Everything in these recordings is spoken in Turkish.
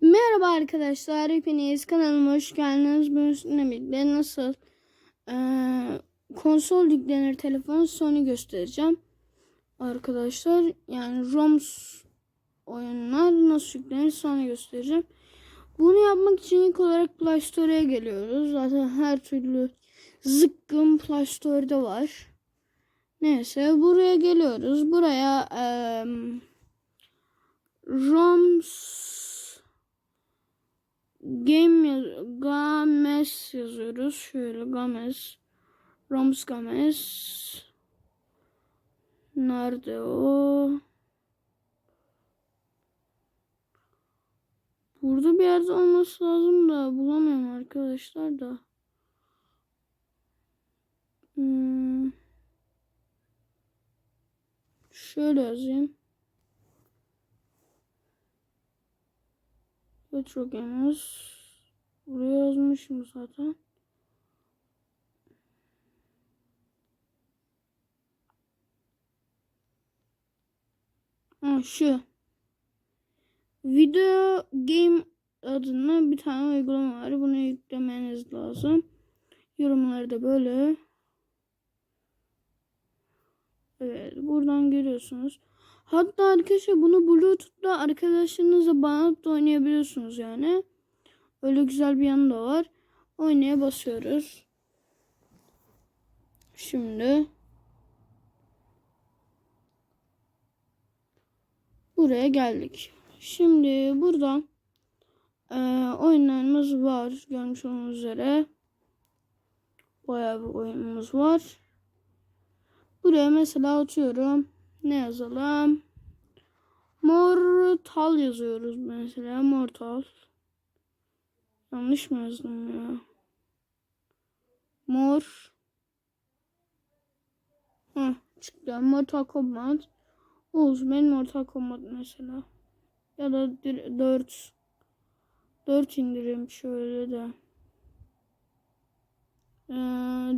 Merhaba arkadaşlar, hepiniz kanalıma hoş geldiniz. Bugün sizinle birlikte nasıl eee, konsol yüklenir telefon Sony göstereceğim. Arkadaşlar yani ROMs oyunlar nasıl yüklenir Sony göstereceğim. Bunu yapmak için ilk olarak Play Store'a geliyoruz. Zaten her türlü zıkkım Play Store'da var. Neyse buraya geliyoruz. Buraya eee ROMs Game yaz- Games yazıyoruz. Şöyle Games. Roms Games. Nerede o? Burada bir yerde olması lazım da bulamıyorum arkadaşlar da. Hmm. Şöyle yazayım. Retro Gamers. Buraya yazmışım zaten. Ha, şu. Video Game adında bir tane uygulama var. Bunu yüklemeniz lazım. Yorumları da böyle. Evet, buradan görüyorsunuz. Hatta arkadaşlar bunu Bluetooth'ta arkadaşlarınızla bağlanıp da oynayabiliyorsunuz yani. Öyle güzel bir yanı da var. Oynaya basıyoruz. Şimdi buraya geldik. Şimdi buradan eee oyunlarımız var. Görmüş olduğunuz üzere. Bayağı bir oyunumuz var. Buraya mesela atıyorum. Ne yazalım? Mortal yazıyoruz mesela. Mortal. Yanlış mı yazdım ya? Mor. Heh, çıktı. Mortal Kombat. Olsun benim Mortal Kombat mesela. Ya da 4. 4 indireyim şöyle de. Ee,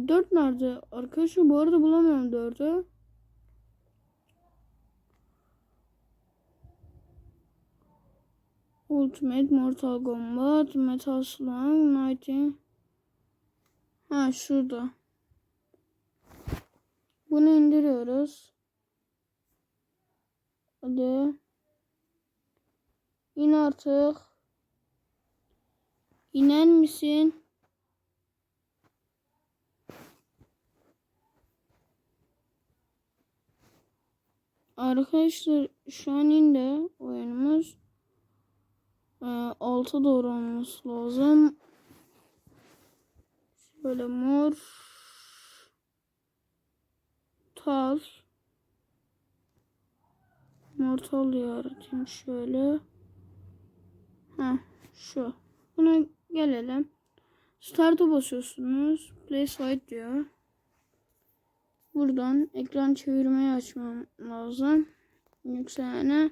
4 nerede? Arkadaşlar bu arada bulamıyorum 4'ü. Ultimate Mortal Kombat Metal Slug Nighting Ha şurada. Bunu indiriyoruz. Hadi. İn artık. İnen misin? Arkadaşlar şu an indi oyunumuz. Ee, alta doğru olması lazım. Şöyle mor. Tal. Mortal yaratayım şöyle. Ha şu. Buna gelelim. Start'a basıyorsunuz. Play slide diyor. Buradan ekran çevirmeyi açmam lazım. Yani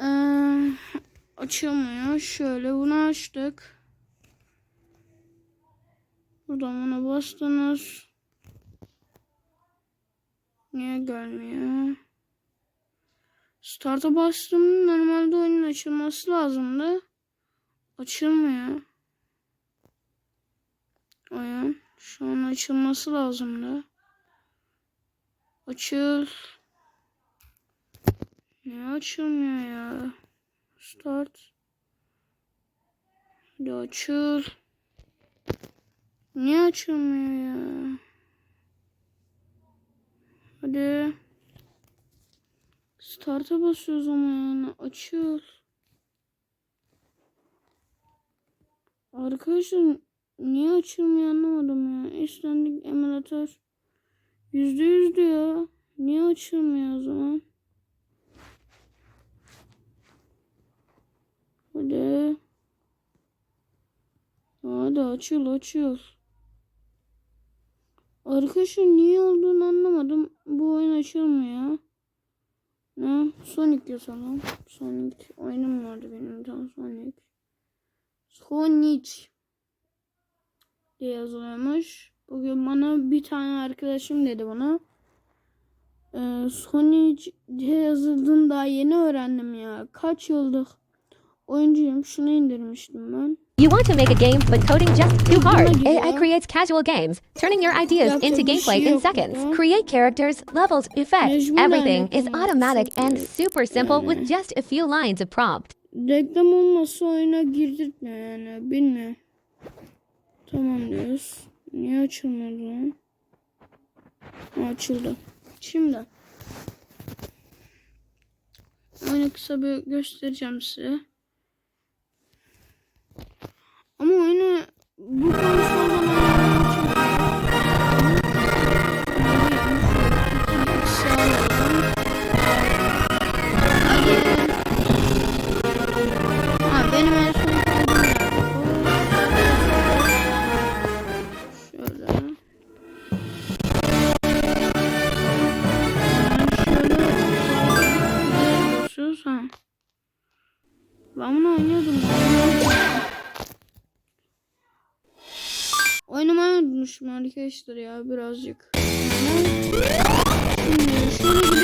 ee, açılmıyor. Şöyle bunu açtık. Buradan buna bastınız. Niye gelmiyor? Start'a bastım. Normalde oyunun açılması lazımdı. Açılmıyor. Oyun. Şu an açılması lazımdı. Açıl. Ne açılmıyor ya? Start. Hadi açıl. Niye açılmıyor ya? Hadi. Start'a basıyoruz ama yani. Açıl. Arkadaşlar niye açılmıyor anlamadım ya. İstendik emülatör. Yüzde yüz diyor. Niye açılmıyor o zaman? Hadi. Hadi açıl açıl. Arkadaşlar niye olduğunu anlamadım. Bu oyun açılmıyor. Ne? Sonic yazalım. Sonic oyunum vardı benim tane Sonic. Sonic diye yazılıyormuş. Bugün bana bir tane arkadaşım dedi bana. Ee, Sonic diye yazıldığını daha yeni öğrendim ya. Kaç yıllık oyuncuyum. Şunu indirmiştim ben. You want to make a game, but coding just too hard. AI creates casual games, turning your ideas into bir gameplay şey in seconds. Create characters, levels, effects. Everything is automatic and super simple with just a few lines of prompt. Reklam olmasa oyuna girdirtmiyor yani. Bilmiyorum. Tamam diyoruz. Niye açılmadı Açıldı. Şimdi. Oyunu kısa bir göstereceğim size. Oynuyordum. Oynamayı unutmuşum arkadaşlar ya birazcık. Şöyle